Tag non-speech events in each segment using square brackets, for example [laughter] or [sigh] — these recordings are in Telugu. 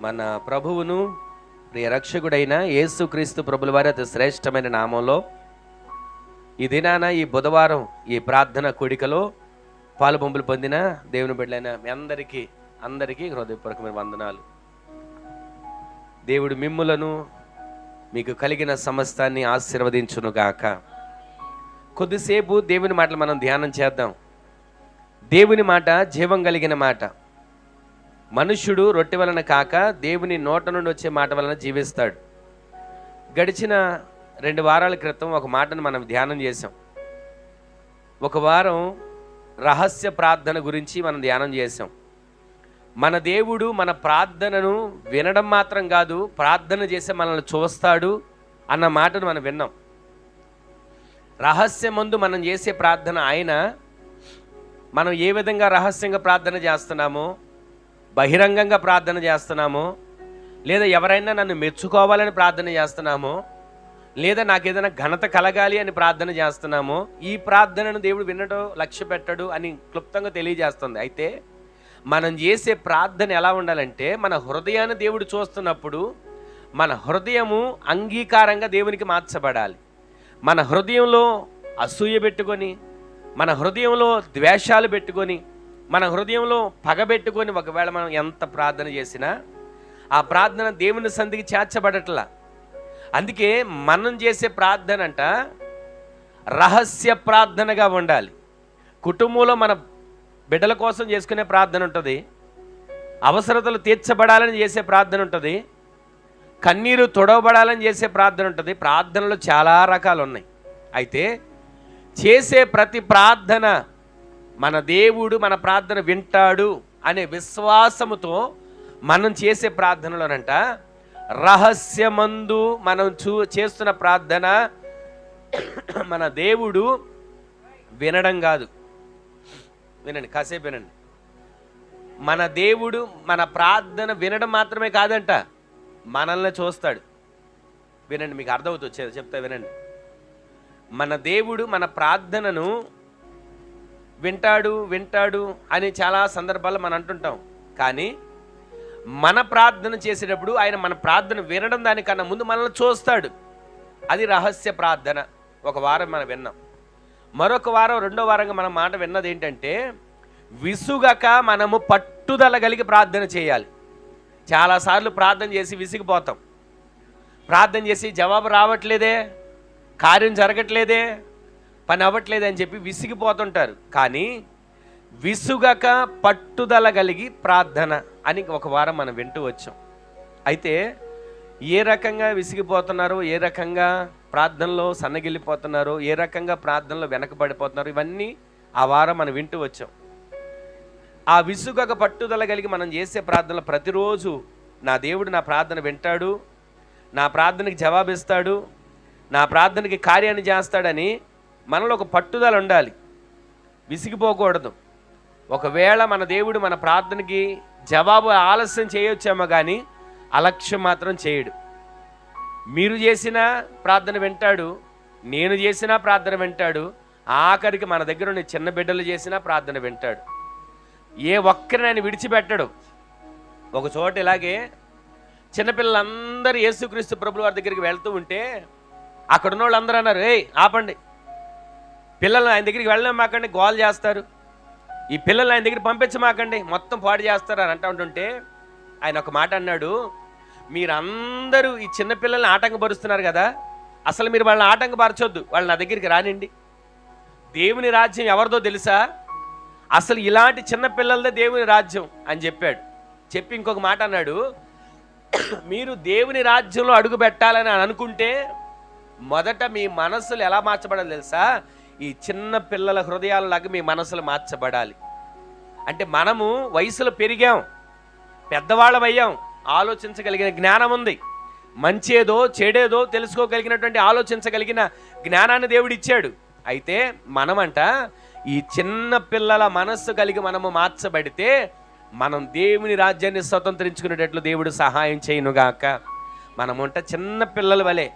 మన ప్రభువును ప్రియ రక్షకుడైన యేసుక్రీస్తు ప్రభుల వారి అతి శ్రేష్టమైన నామంలో ఈ దినాన ఈ బుధవారం ఈ ప్రార్థన కొడికలో పాలుబొంబులు పొందిన దేవుని బిడ్డలైన మీ అందరికీ అందరికీ హృదయపూర్వకమైన వందనాలు. దేవుడు మిమ్ములను మీకు కలిగిన సమస్తాన్ని ఆశీర్వదించునుగాక కొద్దిసేపు దేవుని మాటలు మనం ధ్యానం చేద్దాం. దేవుని మాట జీవం కలిగిన మాట. మనుష్యుడు రొట్టె వలన కాక దేవుని నోట నుండి వచ్చే మాట వలన జీవిస్తాడు. గడిచిన రెండు వారాల క్రితం ఒక మాటను మనం ధ్యానం చేసాం ఒక వారం రహస్య ప్రార్థన గురించి మనం ధ్యానం చేసాం మన దేవుడు మన ప్రార్థనను వినడం మాత్రం కాదు ప్రార్థన చేసే మనల్ని చూస్తాడు అన్న మాటను మనం విన్నాం. రహస్యమందు మనం చేసే ప్రార్థన ఆయన మనం ఏ విధంగా రహస్యంగా ప్రార్థన చేస్తున్నామో బహిరంగంగా ప్రార్థన చేస్తున్నామో లేదా ఎవరైనా నన్ను మెచ్చుకోవాలని ప్రార్థన చేస్తున్నామో లేదా నాకు ఏదైనా ఘనత కలగాలి అని ప్రార్థన చేస్తున్నామో ఈ ప్రార్థనను దేవుడు వినడం లక్ష్య పెట్టడు అని క్లుప్తంగా తెలియజేస్తుంది. అయితే మనం చేసే ప్రార్థన ఎలా ఉండాలంటే మన హృదయాన్ని దేవుడు చూస్తున్నప్పుడు మన హృదయము అంగీకారంగా దేవునికి మార్చబడాలి. మన హృదయంలో అసూయ పెట్టుకొని మన హృదయంలో ద్వేషాలు పెట్టుకొని మన హృదయంలో పగబెట్టుకొని ఒకవేళ మనం ఎంత ప్రార్థన చేసినా ఆ ప్రార్థన దేవుని సంధికి చేర్చబడట్లా. అందుకే మనం చేసే ప్రార్థన అంట రహస్య ప్రార్థనగా ఉండాలి. కుటుంబంలో మన బిడ్డల కోసం చేసుకునే ప్రార్థన ఉంటుంది. అవసరతలు తీర్చబడాలని చేసే ప్రార్థన ఉంటుంది. కన్నీరు తొడవబడాలని చేసే ప్రార్థన ఉంటుంది. ప్రార్థనలు చాలా రకాలు ఉన్నాయి అయితే చేసే ప్రతి ప్రార్థన మన దేవుడు మన ప్రార్థన వింటాడు అనే విశ్వాసముతో మనం చేసే ప్రార్థనలోనంట. రహస్యమందు మనం చూ చేస్తున్న ప్రార్థన మన దేవుడు వినడం కాదు. వినండి కాసేపు వినండి. మన దేవుడు మన ప్రార్థన వినడం మాత్రమే కాదంట మనల్ని చూస్తాడు. వినండి మీకు అర్థమవుతుంది చెప్తా వినండి. మన దేవుడు మన ప్రార్థనను వింటాడు వింటాడు అని చాలా సందర్భాల్లో మనం అంటుంటాం. కానీ మన ప్రార్థన చేసేటప్పుడు ఆయన మన ప్రార్థన వినడం దానికన్నా ముందు మనల్ని చూస్తాడు. అది రహస్య ప్రార్థన. ఒక వారం మనం విన్నాం. మరొక వారం రెండో వారంగా మనం మాట విన్నది ఏంటంటే విసుగక మనము పట్టుదల కలిగి ప్రార్థన చేయాలి. చాలాసార్లు ప్రార్థన చేసి విసిగిపోతాం. ప్రార్థన చేసి జవాబు రావట్లేదే కార్యం జరగట్లేదే పని అవ్వట్లేదని అని చెప్పి విసిగిపోతుంటారు. కానీ విసుగక పట్టుదల కలిగి ప్రార్థన అని ఒక వారం మనం వింటూ వచ్చాం. అయితే ఏ రకంగా విసిగిపోతున్నారో ఏ రకంగా ప్రార్థనలో సన్నగిల్లిపోతున్నారో ఏ రకంగా ప్రార్థనలో వెనకబడిపోతున్నారో ఇవన్నీ ఆ వారం మనం వింటూ వచ్చాం. ఆ విసుగక పట్టుదల కలిగి మనం చేసే ప్రార్థనలు ప్రతిరోజు నా దేవుడు నా ప్రార్థన వింటాడు నా ప్రార్థనకి జవాబిస్తాడు నా ప్రార్థనకి కార్యాన్ని చేస్తాడని మనలో ఒక పట్టుదల ఉండాలి. విసిగిపోకూడదు. ఒకవేళ మన దేవుడు మన ప్రార్థనకి జవాబు ఆలస్యం చేయొచ్చేమో కానీ అలక్ష్యం మాత్రం చేయడు. మీరు చేసిన ప్రార్థన వింటాడు నేను చేసిన ప్రార్థన వింటాడు ఆఖరికి మన దగ్గర ఉన్న చిన్న బిడ్డలు చేసిన ప్రార్థన వింటాడు. ఏ ఒక్కరిని ఆయన విడిచిపెట్టడు. ఒక చోట ఇలాగే చిన్నపిల్లలందరూ యేసుక్రీస్తు ప్రభుల వారి దగ్గరికి వెళ్తూ ఉంటే అక్కడ ఉన్న వాళ్ళందరూ అన్నారు ఏయ్ ఆపండి. పిల్లలు ఆయన దగ్గరికి వెళ్ళడం మాకండి గోల్ చేస్తారు. ఈ పిల్లలు ఆయన దగ్గర పంపించమాకండి మొత్తం పాడు చేస్తారు అని అంటూ ఉంటుంటే ఆయన ఒక మాట అన్నాడు మీరందరూ ఈ చిన్న పిల్లల్ని ఆటంకపరుస్తున్నారు కదా అసలు మీరు వాళ్ళని ఆటంకపరచొద్దు వాళ్ళు నా దగ్గరికి రానిండి. దేవుని రాజ్యం ఎవరిదో తెలుసా? అసలు ఇలాంటి చిన్న పిల్లలదే దేవుని రాజ్యం అని చెప్పాడు. చెప్పి ఇంకొక మాట అన్నాడు మీరు దేవుని రాజ్యంలో అడుగు పెట్టాలని అనుకుంటే మొదట మీ మనస్సులు ఎలా మార్చబడాలి తెలుసా? ఈ చిన్న పిల్లల హృదయాలలాగా మీ మనసులు మార్చబడాలి. అంటే మనము వయసులో పెరిగాం పెద్దవాళ్ళం అయ్యాం ఆలోచించగలిగిన జ్ఞానం ఉంది. మంచేదో చెడేదో తెలుసుకోగలిగినటువంటి ఆలోచించగలిగిన జ్ఞానాన్ని దేవుడు ఇచ్చాడు. అయితే మనమంట ఈ చిన్న పిల్లల మనస్సు కలిగి మనము మార్చబడితే మనం దేవుని రాజ్యాన్ని స్వతంత్రించుకునేటట్లు దేవుడు సహాయం చేయనుగాక. మనముంట చిన్న పిల్లల వలె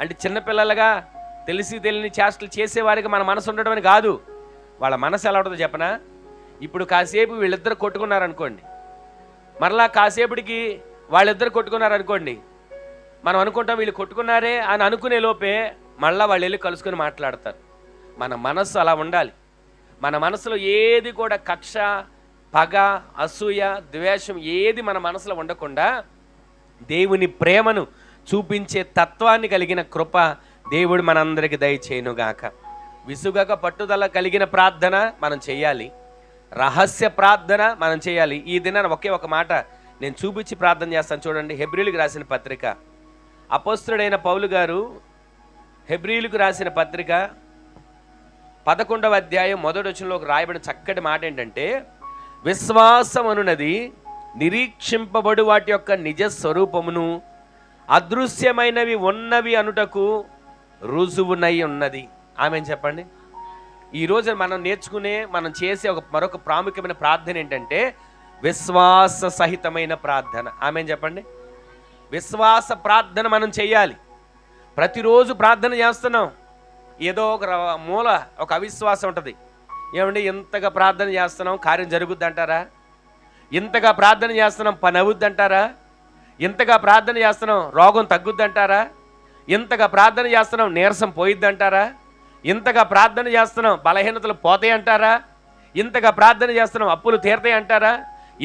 అంటే చిన్నపిల్లలుగా తెలిసి తెలియని చేష్టలు చేసేవారికి మన మనసు ఉండడం కాదు. వాళ్ళ మనసు ఎలా ఉంటుందో చెప్పనా? ఇప్పుడు కాసేపు వీళ్ళిద్దరు కొట్టుకున్నారనుకోండి. మరలా కాసేపటికి వాళ్ళిద్దరు కొట్టుకున్నారు అనుకోండి మనం అనుకుంటాం వీళ్ళు కొట్టుకున్నారే అని అనుకునే లోపే మళ్ళీ వాళ్ళు వెళ్ళి కలుసుకొని మాట్లాడతారు. మన మనస్సు అలా ఉండాలి. మన మనసులో ఏది కూడా కక్ష పగ అసూయ ద్వేషం ఏది మన మనసులో ఉండకుండా దేవుని ప్రేమను చూపించే తత్వాన్ని కలిగిన కృప దేవుడు మనందరికి దయచేయునుగాక. విసుగక పట్టుదల కలిగిన ప్రార్థన మనం చేయాలి. రహస్య ప్రార్థన మనం చేయాలి. ఈ దినాన ఒకే ఒక మాట నేను చూపించి ప్రార్థన చేస్తాను. చూడండి హెబ్రిల్కి రాసిన పత్రిక. అపోస్తుడైన పౌలు గారు హెబ్రిలకు రాసిన పత్రిక పదకొండవ అధ్యాయం మొదటి వచనంలోకి రాయబడిన చక్కటి మాట ఏంటంటే విశ్వాసం అనున్నది నిరీక్షింపబడు వాటి యొక్క నిజ స్వరూపమును అదృశ్యమైనవి ఉన్నవి అనుటకు రుజువునై ఉన్నది. ఆమె చెప్పండి? ఈ రోజు మనం నేర్చుకునే మనం చేసే ఒక మరొక ప్రాముఖ్యమైన ప్రార్థన ఏంటంటే విశ్వాస సహితమైన ప్రార్థన. ఆమె చెప్పండి? విశ్వాస ప్రార్థన మనం చేయాలి. ప్రతిరోజు ప్రార్థన చేస్తున్నాం. ఏదో ఒక మూల ఒక అవిశ్వాసం ఉంటుంది. ఏమండి? ఇంతగా ప్రార్థన చేస్తున్నాం కార్యం జరుగుద్ది అంటారా ఇంతగా ప్రార్థన చేస్తున్నాం పని అవుద్ది అంటారా ఇంతగా ప్రార్థన చేస్తున్నాం రోగం తగ్గుద్ది అంటారా ఇంతగా ప్రార్థన చేస్తున్నాం నీరసం పోయిద్ది అంటారా ఇంతగా ప్రార్థన చేస్తున్నాం బలహీనతలు పోతాయి అంటారా ఇంతగా ప్రార్థన చేస్తున్నాం అప్పులు తీరతాయి అంటారా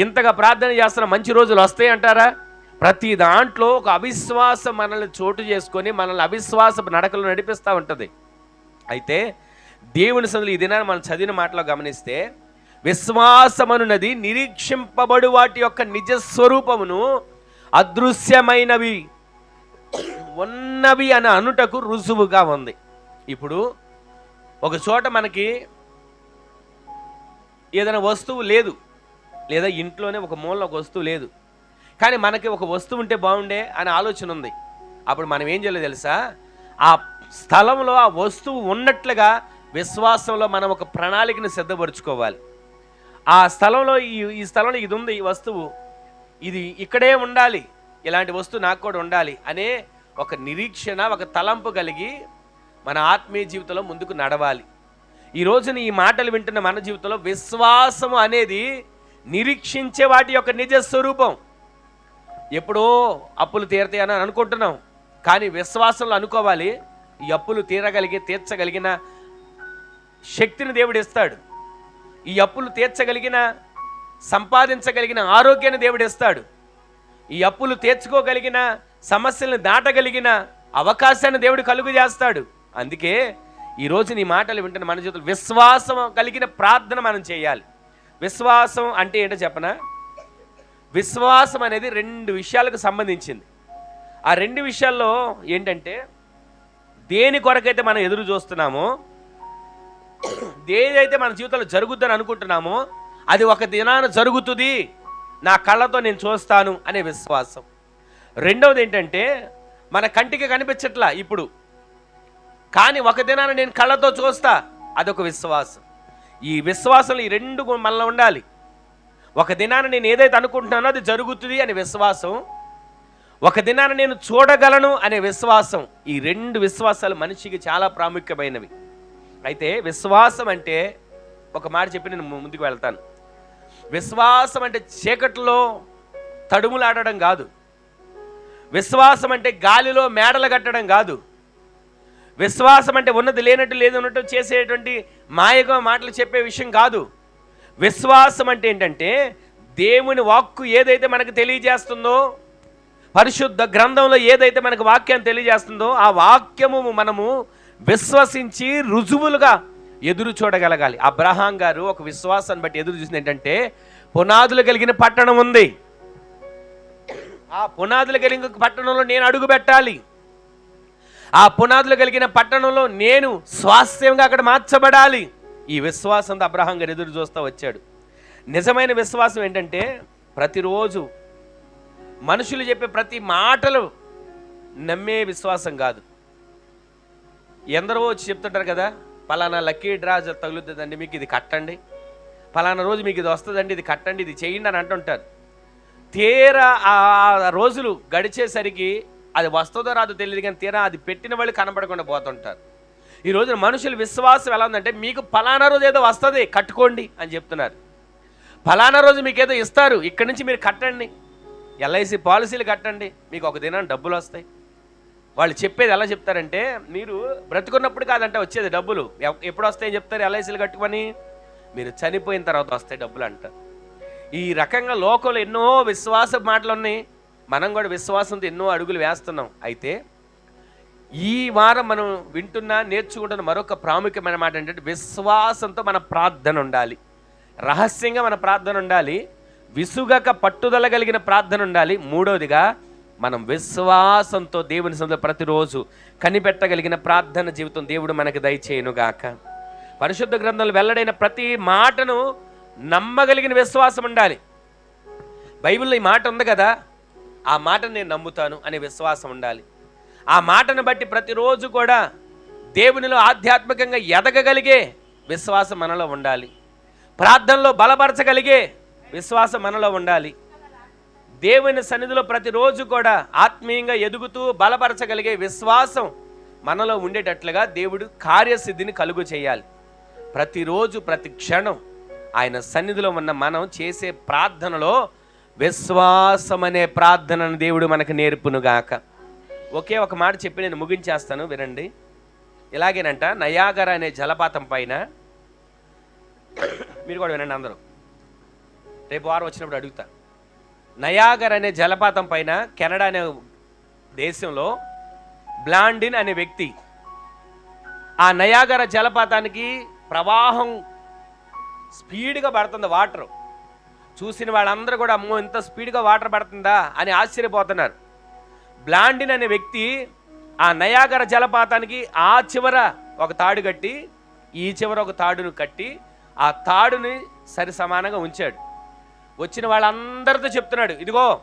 ఇంతగా ప్రార్థన చేస్తున్నాం మంచి రోజులు వస్తాయి అంటారా ప్రతి దాంట్లో ఒక అవిశ్వాసం మనల్ని చోటు చేసుకొని మనల్ని అవిశ్వాస నడకలు నడిపిస్తూ ఉంటుంది. అయితే దేవుని సందులు ఈ దినాన్ని మనం చదివిన మాటలో గమనిస్తే విశ్వాసమనున్నది నిరీక్షింపబడు వాటి యొక్క నిజ స్వరూపమును అదృశ్యమైనవి. ఉన్నవి అని అనుటకు రుజువుగా ఉంది. ఇప్పుడు ఒక చోట మనకి ఏదైనా వస్తువు లేదు లేదా ఇంట్లోనే ఒక మూల ఒక వస్తువు లేదు కానీ మనకి ఒక వస్తువు ఉంటే బాగుండే అనే ఆలోచన ఉంది. అప్పుడు మనం ఏం చేయలేదు తెలుసా? ఆ స్థలంలో ఆ వస్తువు ఉన్నట్లుగా విశ్వాసంలో మనం ఒక ప్రణాళికను సిద్ధపరచుకోవాలి. ఆ స్థలంలో ఈ ఈ స్థలంలో ఇది ఉంది ఈ వస్తువు. ఇది ఇక్కడే ఉండాలి. ఇలాంటి వస్తువు నాకు కూడా ఉండాలి అనే ఒక నిరీక్షణ ఒక తలంపు కలిగి మన ఆత్మీయ జీవితంలో ముందుకు నడవాలి. ఈ రోజున ఈ మాటలు వింటున్న మన జీవితంలో విశ్వాసము అనేది నిరీక్షించే వాటి యొక్క నిజ స్వరూపం. ఎప్పుడో అప్పులు తీరతాయని అనుకుంటున్నాం కానీ విశ్వాసంలో అనుకోవాలి ఈ అప్పులు తీరగలిగే తీర్చగలిగిన శక్తిని దేవుడు ఇస్తాడు. ఈ అప్పులు తీర్చగలిగిన సంపాదించగలిగిన ఆరోగ్యాన్ని దేవుడు ఇస్తాడు. ఈ అప్పులు తీర్చుకోగలిగిన సమస్యలను దాటగలిగిన అవకాశాన్ని దేవుడు కలుగు చేస్తాడు. అందుకే ఈ నీ మాటలు వింటున్న మన జీవితంలో విశ్వాసం కలిగిన ప్రార్థన మనం చేయాలి. విశ్వాసం అంటే ఏంటో చెప్పనా? విశ్వాసం అనేది రెండు విషయాలకు సంబంధించింది. ఆ రెండు విషయాల్లో ఏంటంటే దేని కొరకైతే మనం ఎదురు చూస్తున్నామో దేనిదైతే మన జీవితంలో జరుగుద్దని అనుకుంటున్నామో అది ఒక దినాన జరుగుతుంది. నా కళ్ళతో నేను చూస్తాను అనే విశ్వాసం. రెండవది ఏంటంటే మన కంటికి కనిపించట్లా ఇప్పుడు. కానీ ఒక దినాన నేను కళ్ళతో చూస్తా అదొక విశ్వాసం. ఈ విశ్వాసం ఈ రెండు మనలో ఉండాలి. ఒక దినాన నేను ఏదైతే అనుకుంటున్నానో అది జరుగుతుంది అనే విశ్వాసం. ఒక దినాన నేను చూడగలను అనే విశ్వాసం. ఈ రెండు విశ్వాసాలు మనిషికి చాలా ప్రాముఖ్యమైనవి. అయితే విశ్వాసం అంటే ఒక మాట చెప్పి నేను ముందుకు వెళ్తాను. విశ్వాసం అంటే చీకట్లో తడుములాడడం కాదు. విశ్వాసం అంటే గాలిలో మేడలు కట్టడం కాదు. విశ్వాసం అంటే ఉన్నది లేనట్టు లేదు ఉన్నట్టు చేసేటువంటి మాయగా మాటలు చెప్పే విషయం కాదు. విశ్వాసం అంటే ఏంటంటే దేవుని వాక్కు ఏదైతే మనకు తెలియజేస్తుందో పరిశుద్ధ గ్రంథంలో ఏదైతే మనకు వాక్యం తెలియజేస్తుందో ఆ వాక్యము మనము విశ్వసించి రుజువులుగా ఎదురు చూడగలగాలి. అబ్రహాం గారు ఒక విశ్వాసాన్ని బట్టి ఎదురు చూసింది ఏంటంటే పునాదులు కలిగిన పట్టణం ఉంది. ఆ పునాదులు కలిగిన పట్టణంలో నేను అడుగు పెట్టాలి. ఆ పునాదులు కలిగిన పట్టణంలో నేను స్వాస్థ్యంగా అక్కడ మార్చబడాలి. ఈ విశ్వాసంతో అబ్రహాం గారు ఎదురు చూస్తూ వచ్చాడు. నిజమైన విశ్వాసం ఏంటంటే ప్రతిరోజు మనుషులు చెప్పే ప్రతి మాటలు నమ్మే విశ్వాసం కాదు. ఎందరో వచ్చి చెప్తుంటారు కదా పలానా లక్కీ డ్రా తగులుతుందండి మీకు ఇది కట్టండి. పలానా రోజు మీకు ఇది వస్తుందండి ఇది కట్టండి ఇది చేయండి అని అంటుంటారు. తీరా ఆ రోజులు గడిచేసరికి అది వస్తుందో రాదో తెలియదు కానీ తీరా అది పెట్టిన వాళ్ళు కనబడకుండా పోతుంటారు. ఈ రోజున మనుషుల విశ్వాసం ఎలా ఉందంటే మీకు ఫలానా రోజు ఏదో వస్తుంది కట్టుకోండి అని చెప్తున్నారు. ఫలానా రోజు మీకు ఏదో ఇస్తారు ఇక్కడి నుంచి మీరు కట్టండి. ఎల్ఐసి పాలసీలు కట్టండి మీకు ఒక దినం డబ్బులు వస్తాయి. వాళ్ళు చెప్పేది ఎలా చెప్తారంటే మీరు బ్రతుకున్నప్పుడు కాదంటే వచ్చేది డబ్బులు. ఎప్పుడు వస్తాయని చెప్తారు ఎల్ఐసీలు కట్టుకొని? మీరు చనిపోయిన తర్వాత వస్తాయి డబ్బులు అంట. ఈ రకంగా లోకంలో ఎన్నో విశ్వాస మాటలు ఉన్నాయి మనం కూడా విశ్వాసంతో ఎన్నో అడుగులు వేస్తున్నాం. అయితే ఈ వారం మనం వింటున్న నేర్చుకుంటున్న మరొక ప్రాముఖ్యమైన మాట ఏంటంటే విశ్వాసంతో మన ప్రార్థన ఉండాలి. రహస్యంగా మన ప్రార్థన ఉండాలి. విసుగక పట్టుదల కలిగిన ప్రార్థన ఉండాలి. మూడవదిగా మనం విశ్వాసంతో దేవుని సందులో ప్రతిరోజు కనిపెట్టగలిగిన ప్రార్థన జీవితం దేవుడు మనకి దయచేయనుగాక. పరిశుద్ధ గ్రంథంలో వెల్లడైన ప్రతి మాటను నమ్మగలిగిన విశ్వాసం ఉండాలి. బైబిల్లో ఈ మాట ఉంది కదా ఆ మాటను నేను నమ్ముతాను అనే విశ్వాసం ఉండాలి. ఆ మాటను బట్టి ప్రతిరోజు కూడా దేవునిలో ఆధ్యాత్మికంగా ఎదగగలిగే విశ్వాసం మనలో ఉండాలి. ప్రార్థనలో బలపరచగలిగే విశ్వాసం మనలో ఉండాలి. దేవుని సన్నిధిలో ప్రతిరోజు కూడా ఆత్మీయంగా ఎదుగుతూ బలపరచగలిగే విశ్వాసం మనలో ఉండేటట్లుగా దేవుడు కార్యసిద్ధిని కలుగు చేయాలి. ప్రతిరోజు ప్రతి క్షణం ఆయన సన్నిధిలో ఉన్న మనం చేసే ప్రార్థనలో విశ్వాసం అనే ప్రార్థనను దేవుడు మనకు నేర్పునుగాక. ఒకే ఒక మాట చెప్పి నేను ముగించేస్తాను వినండి. ఇలాగేనంట నయాగర అనే జలపాతం పైన మీరు కూడా వినండి అందరూ. రేపు వారం వచ్చినప్పుడు అడుగుతా. నయాగర్ అనే జలపాతం పైన కెనడా అనే దేశంలో బ్లాండిన్ అనే వ్యక్తి ఆ నయాగర జలపాతానికి ప్రవాహం స్పీడ్గా పడుతుంది వాటర్. చూసిన వాళ్ళందరూ కూడా అమ్మో ఇంత స్పీడ్గా వాటర్ పడుతుందా? అని ఆశ్చర్యపోతున్నారు. బ్లాండిన్ అనే వ్యక్తి ఆ నయాగర జలపాతానికి ఆ చివర ఒక తాడు కట్టి ఈ చివర ఒక తాడును కట్టి ఆ తాడుని సరి సమానంగా ఉంచాడు. వచ్చిన వాళ్ళందరితో చెప్తున్నాడు ఇదిగో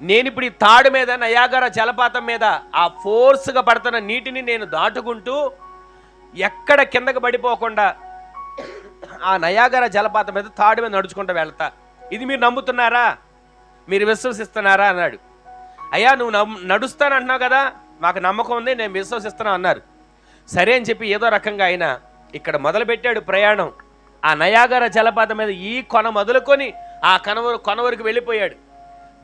నేను ఇప్పుడు ఈ తాడు మీద నయాగర జలపాతం మీద ఆ ఫోర్స్గా పడుతున్న నీటిని నేను దాటుకుంటూ ఎక్కడ కిందకి పడిపోకుండా ఆ నయాగర జలపాతం మీద తాడు మీద నడుచుకుంటూ వెళ్తా. ఇది మీరు నమ్ముతున్నారా? మీరు విశ్వసిస్తున్నారా? అన్నాడు. అయ్యా నువ్వు నమ్ నడుస్తానంటున్నావు కదా మాకు నమ్మకం ఉంది నేను విశ్వసిస్తున్నా అన్నారు. సరే అని చెప్పి ఏదో రకంగా ఆయన ఇక్కడ మొదలుపెట్టాడు ప్రయాణం. ఆ నయాగర జలపాతం మీద ఈ కొన మొదలుకొని ఆ కనవరు కొన వరకు వెళ్ళిపోయాడు.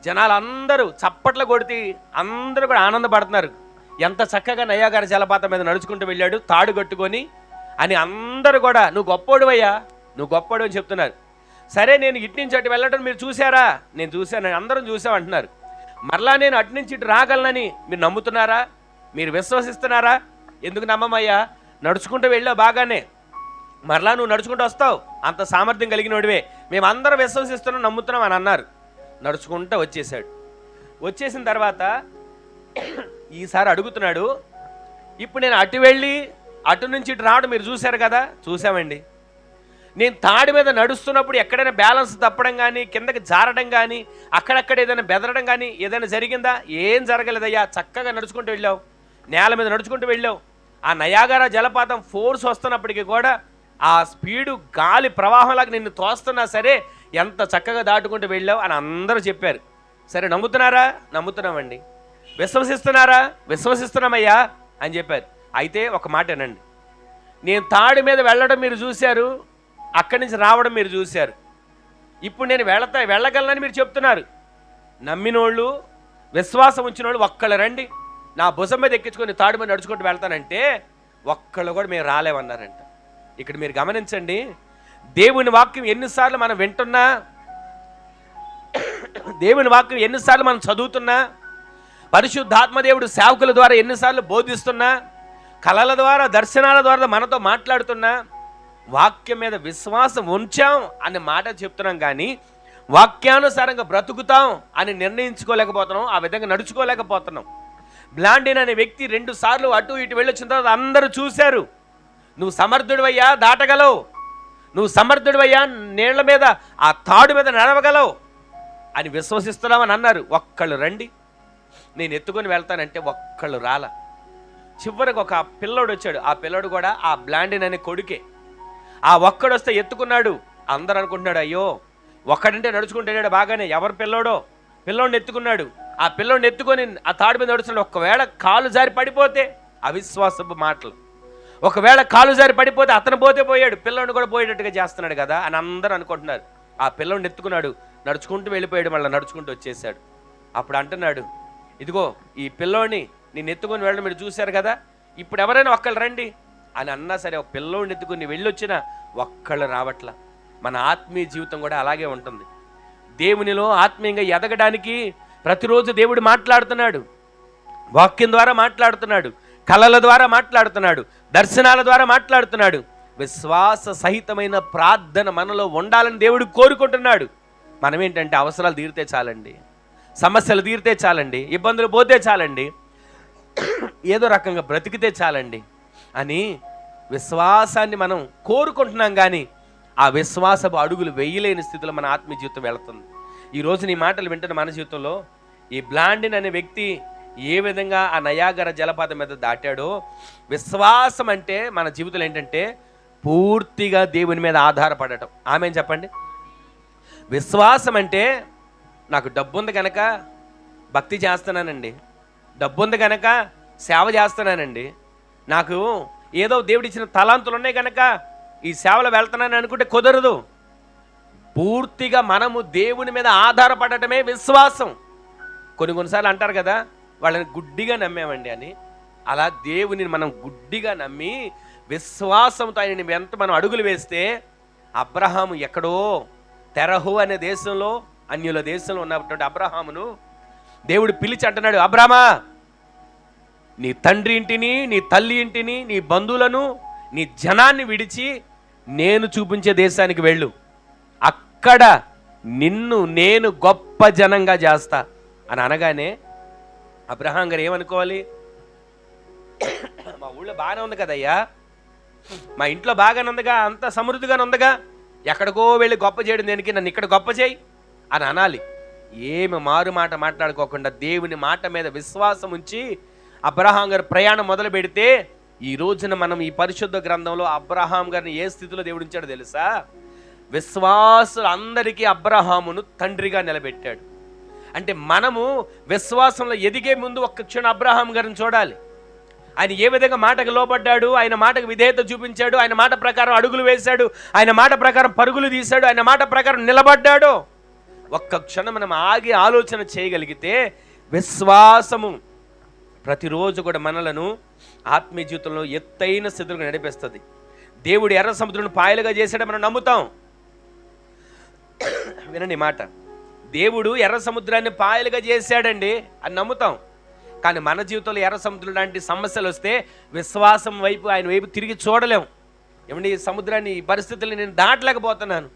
జనాలు అందరూ చప్పట్లు కొడితే అందరూ కూడా ఆనందపడుతున్నారు. ఎంత చక్కగా నయాగర జలపాతం మీద నడుచుకుంటూ వెళ్ళాడు తాడు కట్టుకొని అని అందరూ కూడా నువ్వు గొప్పోడువయ్యా నువ్వు గొప్పోడు అని చెప్తున్నారు. సరే నేను ఇటు నుంచి అటు వెళ్ళడం మీరు చూసారా నేను చూశాను అందరం చూసాం అంటున్నారు. మరలా నేను అటు నుంచి ఇటు రాగలనని మీరు నమ్ముతున్నారా? మీరు విశ్వసిస్తున్నారా? ఎందుకు నమ్మమయ్యా? నడుచుకుంటూ వెళ్ళావు బాగానే. మరలా నువ్వు నడుచుకుంటూ వస్తావు. అంత సామర్థ్యం కలిగినోడివే. మేమందరం విశ్వసిస్తున్నాం నమ్ముతున్నాం అని అన్నారు. నడుచుకుంటూ వచ్చేసాడు వచ్చేసిన తర్వాత [clears throat] ఈసారి అడుగుతున్నాడు ఇప్పుడు నేను అటు వెళ్ళి అటు నుంచి ఇటు రావడం మీరు చూశారు కదా? చూసామండి నేను తాడి మీద నడుస్తున్నప్పుడు ఎక్కడైనా బ్యాలెన్స్ తప్పడం కానీ కిందకి జారడం కానీ అక్కడక్కడ ఏదైనా బెదరడం కానీ ఏదైనా జరిగిందా? ఏం జరగలేదయ్యా. చక్కగా నడుచుకుంటూ వెళ్ళావు. నేల మీద నడుచుకుంటూ వెళ్ళావు. ఆ నయాగార జలపాతం ఫోర్స్ వస్తున్నప్పటికీ కూడా ఆ స్పీడు గాలి ప్రవాహంలాగా నిన్ను తోస్తున్నా సరే ఎంత చక్కగా దాటుకుంటూ వెళ్ళావు అని అందరూ చెప్పారు. సరే నమ్ముతున్నారా? నమ్ముతున్నామండి. విశ్వసిస్తున్నారా? విశ్వసిస్తున్నామయ్యా అని చెప్పారు. అయితే ఒక మాట అనండి నేను తాడు మీద వెళ్ళడం మీరు చూశారు అక్కడి నుంచి రావడం మీరు చూశారు. ఇప్పుడు నేను వెళతా వెళ్ళగలనని మీరు చెప్తున్నారు. నమ్మినోళ్ళు విశ్వాసం ఉంచిన వాళ్ళు ఒక్కళ్ళు రండి. నా భుజం మీద ఎక్కించుకొని తాడు మీద నడుచుకుంటూ వెళ్తానంటే ఒక్కళ్ళు కూడా మేము రాలేమన్నారంట. ఇక్కడ మీరు గమనించండి. దేవుని వాక్యం ఎన్నిసార్లు మనం వింటున్నా దేవుని వాక్యం ఎన్నిసార్లు మనం చదువుతున్నా పరిశుద్ధాత్మదేవుడు సేవకుల ద్వారా ఎన్నిసార్లు బోధిస్తున్నా కళల ద్వారా దర్శనాల ద్వారా మనతో మాట్లాడుతున్నా వాక్యం మీద విశ్వాసం ఉంచాం అనే మాట చెప్తున్నాం కానీ వాక్యానుసారంగా బ్రతుకుతాం అని నిర్ణయించుకోలేకపోతున్నాం ఆ విధంగా నడుచుకోలేకపోతున్నాం. బ్లాండిన్ అనే వ్యక్తి రెండు సార్లు అటు ఇటు వెళ్ళొచ్చిన తర్వాత అందరూ చూశారు. నువ్వు సమర్థుడివయ్యా దాటగలవు. నువ్వు సమర్థుడివయ్యా నీళ్ళ మీద ఆ తాడు మీద నడవగలవు. అని విశ్వసిస్తున్నామని అన్నారు. ఒక్కళ్ళు రండి. నేను ఎత్తుకొని వెళ్తానంటే ఒక్కళ్ళు రాల. చివరికి ఒక పిల్లోడు వచ్చాడు. ఆ పిల్లోడు కూడా ఆ బ్లాండిన్ అనే కొడుకే. ఆ ఒక్కడు వస్తే ఎత్తుకున్నాడు. అందరు అనుకుంటున్నాడు అయ్యో ఒక్కడంటే నడుచుకుంటాడు బాగానే. ఎవరు పిల్లోడో? పిల్లోడిని ఎత్తుకున్నాడు. ఆ పిల్లోడిని ఎత్తుకొని ఆ తాడు మీద నడుచున్నాడు ఒకవేళ కాలు జారి పడిపోతే అవిశ్వాసపు మాటలు. ఒకవేళ కాలు జారి పడిపోతే అతను పోతే పోయాడు పిల్లోడిని కూడా పోయేటట్టుగా చేస్తున్నాడు కదా అని అందరూ అనుకుంటున్నారు. ఆ పిల్లడిని ఎత్తుకున్నాడు నడుచుకుంటూ వెళ్ళిపోయాడు మళ్ళీ నడుచుకుంటూ వచ్చేసాడు అప్పుడు అంటున్నాడు ఇదిగో ఈ పిల్లోని నేను ఎత్తుకొని వెళ్ళడం మీరు చూశారు కదా ఇప్పుడు ఎవరైనా ఒక్కళ్ళు రండి అని అన్నా సరే ఒక పిల్లోడిని ఎత్తుకుని వెళ్ళొచ్చినా ఒక్కళ్ళు రావట్లా. మన ఆత్మీయ జీవితం కూడా అలాగే ఉంటుంది. దేవునిలో ఆత్మీయంగా ఎదగడానికి ప్రతిరోజు దేవుడు మాట్లాడుతున్నాడు. వాక్యం ద్వారా మాట్లాడుతున్నాడు. కళల ద్వారా మాట్లాడుతున్నాడు. దర్శనాల ద్వారా మాట్లాడుతున్నాడు. విశ్వాస సహితమైన ప్రార్థన మనలో ఉండాలని దేవుడు కోరుకుంటున్నాడు. మనం ఏంటంటే అవసరాలు తీరితే చాలండి. సమస్యలు తీరితే చాలండి. ఇబ్బందులు పోతే చాలండి. ఏదో రకంగా బ్రతికితే చాలండి. అని విశ్వాసాన్ని మనం కోరుకుంటున్నాం కానీ ఆ విశ్వాసపు అడుగులు వేయలేని స్థితిలో మన ఆత్మీయ జీవితం వెళుతుంది. ఈ నీ మాటలు వింటున్న మన జీవితంలో ఈ బ్లాండిన్ అనే వ్యక్తి ఏ విధంగా ఆ నయాగర జలపాతం మీద దాటాడో విశ్వాసం అంటే మన జీవితంలో ఏంటంటే పూర్తిగా దేవుని మీద ఆధారపడటం. ఆమె చెప్పండి? విశ్వాసం అంటే నాకు డబ్బు ఉంది కనుక భక్తి చేస్తున్నానండి. డబ్బు ఉంది కనుక సేవ చేస్తున్నానండి. నాకు ఏదో దేవుడిచ్చిన తలాంతులు ఉన్నాయి కనుక ఈ సేవలో వెళ్తున్నాను అనుకుంటే కుదరదు. పూర్తిగా మనము దేవుని మీద ఆధారపడటమే విశ్వాసం. కొన్ని కొన్నిసార్లు అంటారు కదా వాళ్ళని గుడ్డిగా నమ్మామండి అని. అలా దేవుని మనం గుడ్డిగా నమ్మి విశ్వాసంతో ఆయన ఎంత మనం అడుగులు వేస్తే అబ్రహాము ఎక్కడో తెరహు అనే దేశంలో అన్యుల దేశంలో ఉన్నటువంటి అబ్రహామును దేవుడు పిలిచి అంటున్నాడు అబ్రామా నీ తండ్రి ఇంటిని నీ తల్లి ఇంటిని నీ బంధువులను నీ జనాన్ని విడిచి నేను చూపించే దేశానికి వెళ్ళు. అక్కడ నిన్ను నేను గొప్ప జనంగా చేస్తా. అని అనగానే అబ్రహాం గారు ఏమనుకోవాలి? మా ఊళ్ళో బాగానే ఉంది కదయ్యా. మా ఇంట్లో బాగానే ఉందిగా అంత సమృద్ధిగానే ఉందిగా. ఎక్కడికో వెళ్ళి గొప్ప చేయడం దేనికి? నన్ను ఇక్కడ గొప్ప చేయి అని అనాలి. ఏమి మారు మాట మాట్లాడుకోకుండా దేవుని మాట మీద విశ్వాసం ఉంచి అబ్రహాం గారు ప్రయాణం మొదలు పెడితే ఈ రోజున మనం ఈ పరిశుద్ధ గ్రంథంలో అబ్రహాం గారిని ఏ స్థితిలో దేవుడు ఉంచాడో తెలుసా? విశ్వాసులు అందరికీ అబ్రహామును తండ్రిగా నిలబెట్టాడు. అంటే మనము విశ్వాసంలో ఎదిగే ముందు ఒక్క క్షణం అబ్రహాం గారిని చూడాలి. ఆయన ఏ విధంగా మాటకు లోపడ్డాడు ఆయన మాటకు విధేయత చూపించాడు ఆయన మాట ప్రకారం అడుగులు వేశాడు ఆయన మాట ప్రకారం పరుగులు తీశాడు ఆయన మాట ప్రకారం నిలబడ్డాడు. ఒక్క క్షణం మనం ఆగి ఆలోచన చేయగలిగితే విశ్వాసము ప్రతిరోజు కూడా మనలను ఆత్మీయ జీవితంలో ఎత్తైన స్థితులకు నడిపిస్తుంది. దేవుడు ఎర్ర సముద్రం పాయలుగా చేశాడని మనం నమ్ముతాం. వినండి మాట. దేవుడు ఎర్ర సముద్రాన్ని పాయలుగా చేశాడండి అని నమ్ముతాం. కానీ మన జీవితంలో ఎర్ర సముద్రం లాంటి సమస్యలు వస్తే విశ్వాసం వైపు ఆయన వైపు తిరిగి చూడలేం. ఏమండి ఈ సముద్రాన్ని ఈ పరిస్థితుల్ని నేను దాటలేకపోతున్నాను.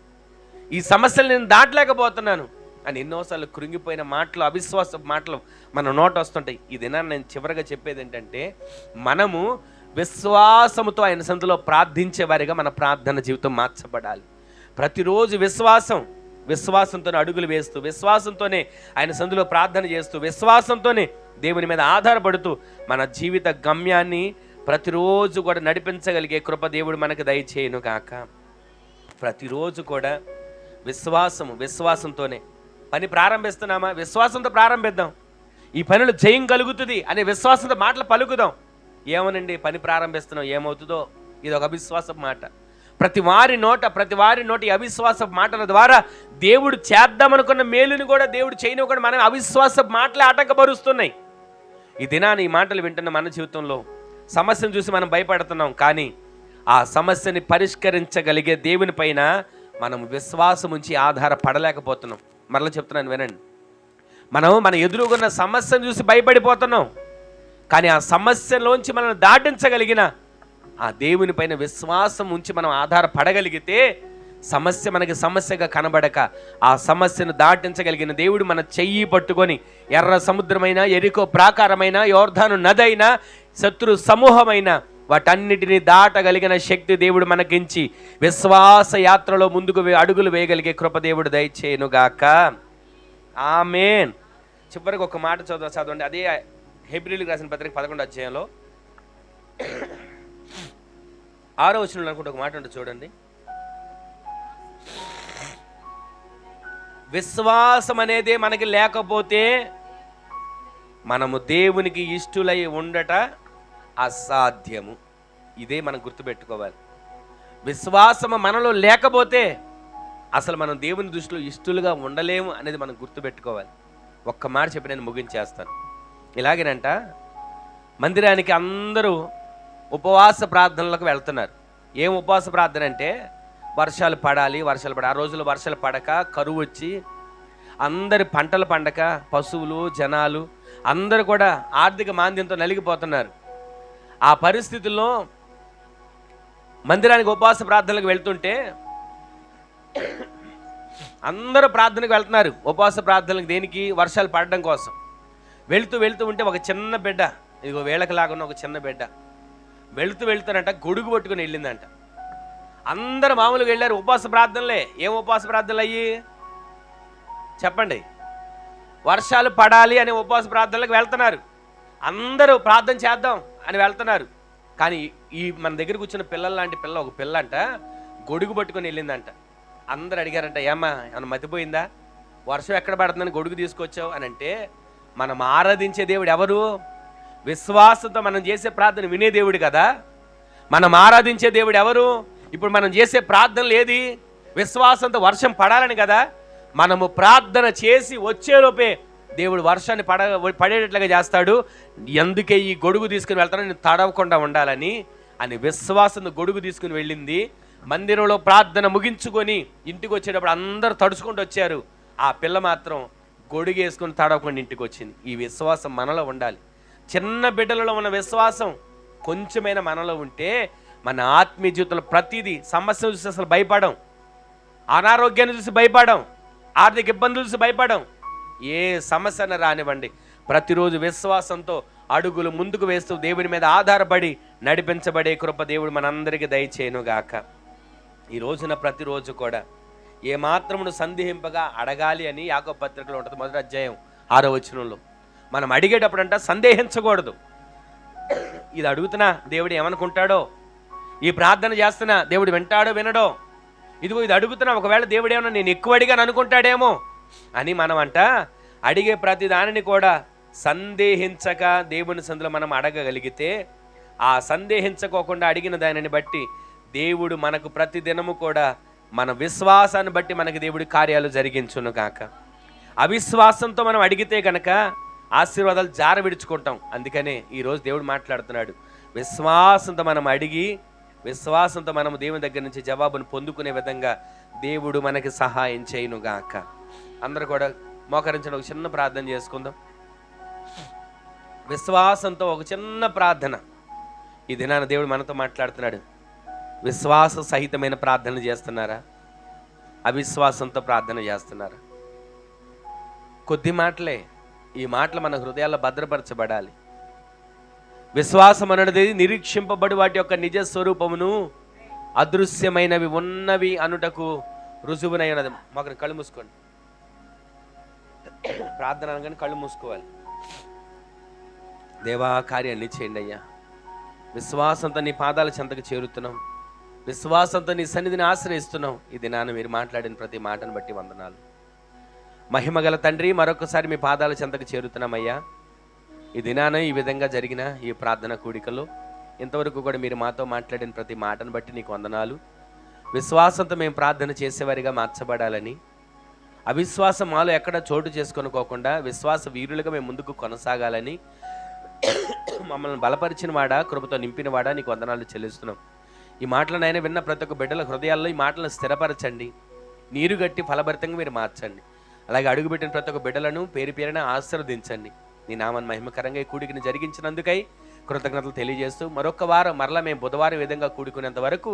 ఈ సమస్యలు నేను దాటలేకపోతున్నాను. అని ఎన్నోసార్లు కృంగిపోయిన మాటలు అవిశ్వాస మాటలు మన నోట వస్తుంటాయి. ఈ దినాన్ని నేను చివరిగా చెప్పేది ఏంటంటే మనము విశ్వాసముతో ఆయన సందులో ప్రార్థించే వారిగా మన ప్రార్థన జీవితం మార్చబడాలి. ప్రతిరోజు విశ్వాసం విశ్వాసంతోనే అడుగులు వేస్తూ విశ్వాసంతోనే ఆయన సందులో ప్రార్థన చేస్తూ విశ్వాసంతోనే దేవుని మీద ఆధారపడుతూ మన జీవిత గమ్యాన్ని ప్రతిరోజు కూడా నడిపించగలిగే కృప దేవుడు మనకు దయచేయను కాక ప్రతిరోజు కూడా విశ్వాసము విశ్వాసంతోనే. పని ప్రారంభిస్తున్నామా? విశ్వాసంతో ప్రారంభిద్దాం. ఈ పనులు జయం కలుగుతుంది అనే విశ్వాసంతో మాటలు పలుకుదాం. ఏమోనండి పని ప్రారంభిస్తున్నాం ఏమవుతుందో? ఇది ఒక అవిశ్వాసం మాట. ప్రతి వారి నోట ప్రతి వారి నోట అవిశ్వాస మాటల ద్వారా దేవుడు చేద్దామనుకున్న మేలుని కూడా దేవుడు చేయనివ్వకుండా మనం అవిశ్వాస మాటలే ఆటంకపరుస్తున్నాయి. ఈ దినాన్ని ఈ మాటలు వింటున్న మన జీవితంలో సమస్యను చూసి మనం భయపడుతున్నాం. కానీ ఆ సమస్యని పరిష్కరించగలిగే దేవుని పైన మనం విశ్వాసం ఉంచి ఆధారపడలేకపోతున్నాం. మరలా చెప్తున్నాను వినండి. మనం మన ఎదురుగున్న సమస్యను చూసి భయపడిపోతున్నాం. కానీ ఆ సమస్యలోంచి మనం దాటించగలిగిన ఆ దేవుని పైన విశ్వాసం ఉంచి మనం ఆధారపడగలిగితే సమస్య మనకి సమస్యగా కనబడక ఆ సమస్యను దాటించగలిగిన దేవుడు మన చెయ్యి పట్టుకొని ఎర్ర సముద్రమైన ఎరికో ప్రాకారమైన యోర్ధాను నదైన శత్రు సమూహమైన వాటన్నిటిని దాటగలిగిన శక్తి దేవుడు మనకించి విశ్వాస యాత్రలో ముందుకు అడుగులు వేయగలిగే కృపదేవుడు దయచేయనుగాక. ఆమెన్. చివరికి ఒక మాట చదువు చదవండి. అదే హెబ్రిల్ రాసిన పత్రిక పదకొండు అధ్యాయంలో. ఆరో వచనంలో అనుకుంటే ఒక మాట ఉంటుంది చూడండి. విశ్వాసం అనేదే మనకి లేకపోతే మనము దేవునికి ఇష్టులై ఉండట అసాధ్యము. ఇదే మనం గుర్తుపెట్టుకోవాలి. విశ్వాసము మనలో లేకపోతే అసలు మనం దేవుని దృష్టిలో ఇష్టలుగా ఉండలేము అనేది మనం గుర్తుపెట్టుకోవాలి. ఒక్క మాట చెప్పి నేను ముగించేస్తాను. ఇలాగేనంట మందిరానికి అందరూ ఉపవాస ప్రార్థనలకు వెళ్తున్నారు. ఏం ఉపవాస ప్రార్థన అంటే వర్షాలు పడాలి వర్షాలు పడాలి. ఆ రోజుల్లో వర్షాలు పడక కరువు వచ్చి అందరి పంటలు పండక పశువులు జనాలు అందరూ కూడా ఆర్థిక మాంద్యంతో నలిగిపోతున్నారు. ఆ పరిస్థితుల్లో మందిరానికి ఉపవాస ప్రార్థనలకు వెళ్తుంటే అందరూ ప్రార్థనకు వెళ్తున్నారు. ఉపవాస ప్రార్థనలకు దేనికి? వర్షాలు పడడం కోసం. వెళుతూ వెళుతూ ఉంటే ఒక చిన్న బిడ్డ ఇదిగో వేళకు లాగున్న ఒక చిన్న బిడ్డ వెళుతూ వెళ్తానంట గొడుగు పట్టుకుని వెళ్ళిందంట. అందరు మామూలుగా వెళ్ళారు ఉపవాస ప్రార్థనలే. ఏం ఉపవాస ప్రార్థనలు అయ్యి? చెప్పండి. వర్షాలు పడాలి అనే ఉపవాస ప్రార్థనలకు వెళ్తున్నారు. అందరూ ప్రార్థన చేద్దాం అని వెళ్తున్నారు. కానీ ఈ మన దగ్గర కూర్చున్న పిల్లల లాంటి పిల్ల ఒక పిల్ల అంట గొడుగు పట్టుకొని వెళ్ళిందంట. అందరు అడిగారంట ఏమ్మా ఏమన్నా మతిపోయిందా? వర్షం ఎక్కడ పడుతుందని గొడుగు తీసుకొచ్చావు? అని అంటే మనం ఆరాధించే దేవుడు ఎవరు? విశ్వాసంతో మనం చేసే ప్రార్థన వినే దేవుడు కదా? మనం ఆరాధించే దేవుడు ఎవరు? ఇప్పుడు మనం చేసే ప్రార్థనలు ఏది? విశ్వాసంతో వర్షం పడాలని కదా? మనము ప్రార్థన చేసి వచ్చేలోపే దేవుడు వర్షాన్ని పడ పడేటట్లుగా చేస్తాడు. ఎందుకే ఈ గొడుగు తీసుకుని వెళ్తాను నేను తడవకుండా ఉండాలని అని విశ్వాసంతో గొడుగు తీసుకుని వెళ్ళింది. మందిరంలో ప్రార్థన ముగించుకొని ఇంటికి వచ్చేటప్పుడు అందరూ తడుచుకుంటూ వచ్చారు. ఆ పిల్ల మాత్రం గొడుగు వేసుకొని తడవకుండా ఇంటికి వచ్చింది. ఈ విశ్వాసం మనలో ఉండాలి. చిన్న బిడ్డలలో ఉన్న విశ్వాసం కొంచెమైనా మనలో ఉంటే మన ఆత్మీయ జీవితంలో ప్రతిదీ సమస్యలు చూసి అసలు భయపడం అనారోగ్యాన్ని చూసి భయపడం ఆర్థిక ఇబ్బందులు చూసి భయపడం ఏ సమస్యను రానివ్వండి. ప్రతిరోజు విశ్వాసంతో అడుగులు ముందుకు వేస్తూ దేవుని మీద ఆధారపడి నడిపించబడే కృప దేవుడు మనందరికీ దయచేయనుగాక. ఈ రోజున ప్రతిరోజు కూడా ఏ మాత్రమును సందేహింపగా అడగాలి అని యాకో పత్రికలో ఉంటుంది మొదటి అధ్యాయం ఆరో వచనంలో. మనం అడిగేటప్పుడంట సందేహించకూడదు. ఇది అడుగుతున్నా దేవుడు ఏమనుకుంటాడో? ఈ ప్రార్థన చేస్తున్నా దేవుడు వింటాడో వినడో? ఇదిగో ఇది అడుగుతున్నా ఒకవేళ దేవుడు ఏమన్నా నేను ఎక్కువ అడిగాను అనుకుంటాడేమో? అని మనం అంట అడిగే ప్రతి దానిని కూడా సందేహించక దేవుని సందులో మనం అడగగలిగితే ఆ సందేహించకోకుండా అడిగిన దానిని బట్టి దేవుడు మనకు ప్రతి దినము కూడా మన విశ్వాసాన్ని బట్టి మనకి దేవుడి కార్యాలు జరిగించును కాక అవిశ్వాసంతో మనం అడిగితే కనుక ఆశీర్వాదాలు జార విడుచుకుంటాం. అందుకనే ఈరోజు దేవుడు మాట్లాడుతున్నాడు. విశ్వాసంతో మనం అడిగి విశ్వాసంతో మనం దేవుని దగ్గర నుంచి జవాబును పొందుకునే విధంగా దేవుడు మనకి సహాయం చేయను గాక అందరూ కూడా మోకరించిన ఒక చిన్న ప్రార్థన చేసుకుందాం. విశ్వాసంతో ఒక చిన్న ప్రార్థన. ఈ దినాన దేవుడు మనతో మాట్లాడుతున్నాడు. విశ్వాస సహితమైన ప్రార్థన చేస్తున్నారా? అవిశ్వాసంతో ప్రార్థన చేస్తున్నారా? కొద్ది మాటలే. ఈ మాటలు మన హృదయాల్లో భద్రపరచబడాలి. విశ్వాసం అనేది నిరీక్షింపబడి వాటి యొక్క నిజ స్వరూపమును అదృశ్యమైనవి ఉన్నవి అనుటకు రుజువునై ఉన్నది. మాకు కళ్ళు మూసుకోండి. ప్రార్థన అనగానే కళ్ళు మూసుకోవాలి. దేవా కార్యాన్ని చేయండి అయ్యా. విశ్వాసంతో నీ పాదాల చెంతకు చేరుతున్నాం. విశ్వాసంతో నీ సన్నిధిని ఆశ్రయిస్తున్నాం. ఇది నాన్న మీరు మాట్లాడిన ప్రతి మాటను బట్టి వందనాలు. మహిమగల తండ్రి మరొకసారి మీ పాదాల చెంతకు చేరుతున్నామయ్యా. ఈ దినాన ఈ విధంగా జరిగిన ఈ ప్రార్థన కూడికలో ఇంతవరకు కూడా మీరు మాతో మాట్లాడిన ప్రతి మాటను బట్టి నీకు వందనాలు. విశ్వాసంతో మేము ప్రార్థన చేసేవారిగా మార్చబడాలని అవిశ్వాసం మాలో ఎక్కడ చోటు చేసుకొనుకోకుండా విశ్వాస వీరులుగా మేము ముందుకు కొనసాగాలని మమ్మల్ని బలపరిచిన వాడా కృపతో నింపిన వాడా నీకు వందనాలు చెల్లిస్తున్నాం. ఈ మాటలనైనా విన్న ప్రతి ఒక్క బిడ్డల హృదయాల్లో ఈ మాటలను స్థిరపరచండి. నీరు గట్టి ఫలభరితంగా మీరు మార్చండి. అలాగే అడుగుపెట్టిన ప్రతి ఒక్క బిడ్డలను పేరు పేరున ఆశీర్వదించండి. నీ నామాన్ని మహిమకరంగా ఈ కూడికను జరిగించినందుకై కృతజ్ఞతలు తెలియజేస్తూ మరొక వారం మరలా మేము బుధవారం విధంగా కూడుకునేంత వరకు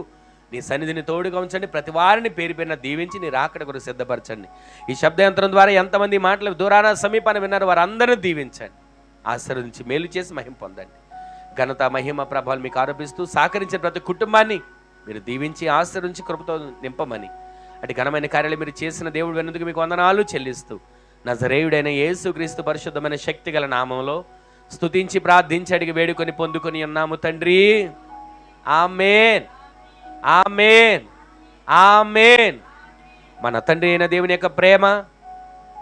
నీ సన్నిధిని తోడుగా ఉంచండి. ప్రతి వారిని పేరు పేరున దీవించి నీ రాకడ కొరకు సిద్ధపరచండి. ఈ శబ్దయంత్రం ద్వారా ఎంతమంది మాటలు దూరాన సమీపాన విన్నారు వారందరినీ దీవించండి. ఆశీర్వదించి మేలు చేసి మహిమ పొందండి. ఘనత మహిమ ప్రభావాలు మీకు ఆరోపిస్తూ సహకరించిన ప్రతి కుటుంబాన్ని మీరు దీవించి ఆశీర్వించి కృపతో నింపమని అటు ఘనమైన కార్యాలు మీరు చేసిన దేవుడు వెన్నందుకు మీకు వందనాలు చెల్లిస్తూ నజరేయుడైన యేసుక్రీస్తు పరిశుద్ధమైన శక్తి గల నామంలో స్తుతించి ప్రార్థించి అడిగి వేడుకొని పొందుకొని ఉన్నాము తండ్రి. ఆమెన్. ఆమెన్. ఆమెన్. మన తండ్రి అయిన దేవుని యొక్క ప్రేమ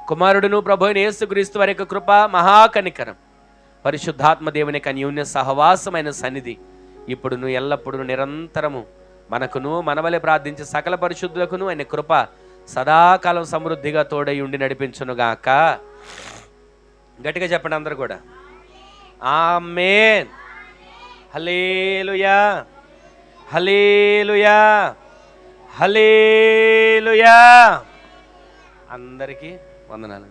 కుమారుడును ప్రభు యేసుక్రీస్తు వారి యొక్క కృప మహాకనికరం. పరిశుద్ధాత్మ దేవుని యొక్క అన్యోన్య సహవాసమైన సన్నిధి. ఇప్పుడును ఎల్లప్పుడూ నిరంతరము మనకును మనవలే ప్రార్థించే సకల పరిశుద్ధులకును ఆయన కృప సదాకాలం సమృద్ధిగా తోడై ఉండి నడిపించునుగాక గట్టిగా చెప్పండి అందరు కూడా. ఆమేన్. హలేలుయా హలేలుయా హలేలుయా అందరికీ వందనాలు.